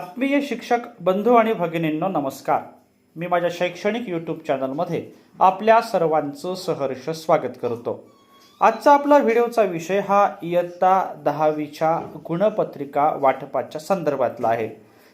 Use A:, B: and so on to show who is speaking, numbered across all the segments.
A: आत्मीय शिक्षक बंधू आणि भगिनींनो नमस्कार. मी माझ्या शैक्षणिक यूट्यूब चॅनलमध्ये आपल्या सर्वांचं सहर्ष स्वागत करतो. आजचा आपला व्हिडिओचा विषय हा इयत्ता दहावीच्या गुणपत्रिका वाटपाच्या संदर्भातला आहे.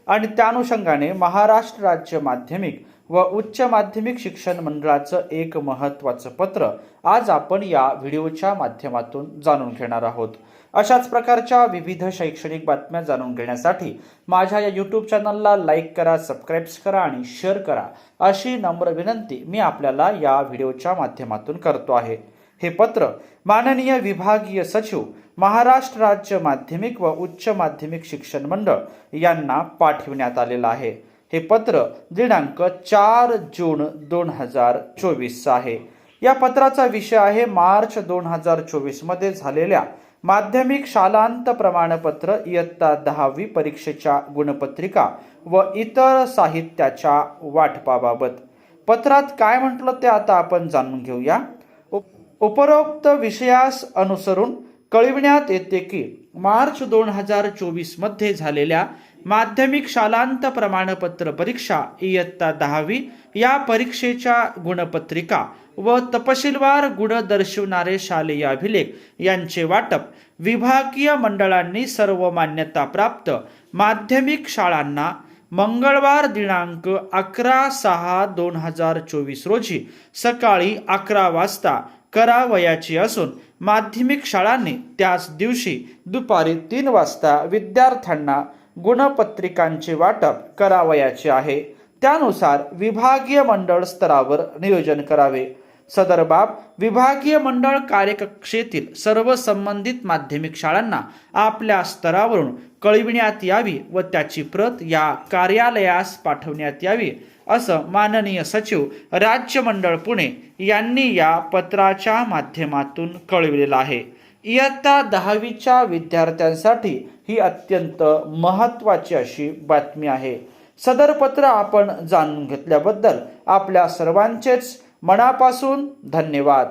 A: आणि त्या अनुषंगाने महाराष्ट्र राज्य माध्यमिक व उच्च माध्यमिक शिक्षण मंडळाचं एक महत्त्वाचं पत्र आज आपण या व्हिडिओच्या माध्यमातून जाणून घेणार आहोत. अशाच प्रकारच्या विविध शैक्षणिक बातम्या जाणून घेण्यासाठी माझ्या या यूट्यूब चॅनलला लाईक करा सबस्क्राईब्स करा आणि शेअर करा अशी नम्र विनंती मी आपल्याला या व्हिडिओच्या माध्यमातून करतो आहे. हे पत्र माननीय विभागीय सचिव महाराष्ट्र राज्य माध्यमिक व उच्च माध्यमिक शिक्षण मंडळ यांना पाठविण्यात आलेलं आहे. हे पत्र दिनांक चार जून दोन हजार चोवीस आहे. या पत्राचा विषय आहे मार्च दोन हजार चोवीसमध्ये झालेल्या माध्यमिक शालांत प्रमाणपत्र इयत्ता दहावी परीक्षेच्या गुणपत्रिका व इतर साहित्याच्या वाटपाबाबत. पत्रात काय म्हटलं ते आता आपण जाणून घेऊया. उप- उपरोक्त विषयास अनुसरून कळविण्यात येते की मार्च दोन हजार चोवीसमध्ये झालेल्या माध्यमिक शालांत प्रमाणपत्र परीक्षा इयत्ता दहावी या परीक्षेच्या गुणपत्रिका व तपशीलवार गुण दर्शवणारे शालेय अभिलेख यांचे वाटप विभागीय मंडळांनी सर्व मान्यताप्राप्त माध्यमिक शाळांना मंगळवार दिनांक अकरा सहा दोन हजार चोवीस रोजी सकाळी अकरा वाजता करावयाची असून माध्यमिक शाळांनी त्याच दिवशी दुपारी तीन वाजता विद्यार्थ्यांना गुणपत्रिकांचे वाटप करावयाचे आहे. त्यानुसार विभागीय मंडळ स्तरावर नियोजन करावे. सदर बाब विभागीय मंडळ कार्यकक्षेतील सर्व संबंधित माध्यमिक शाळांना आपल्या स्तरावरून कळविण्यात यावी व त्याची प्रत या कार्यालयास पाठवण्यात यावी असं माननीय सचिव राज्य मंडळ पुणे यांनी या पत्राच्या माध्यमातून कळविलेलं आहे. इयत्ता दहावीच्या विद्यार्थ्यांसाठी ही अत्यंत महत्त्वाची अशी बातमी आहे. सदर पत्र आपण जाणून घेतल्याबद्दल आपल्या सर्वांचेच मनापासून धन्यवाद.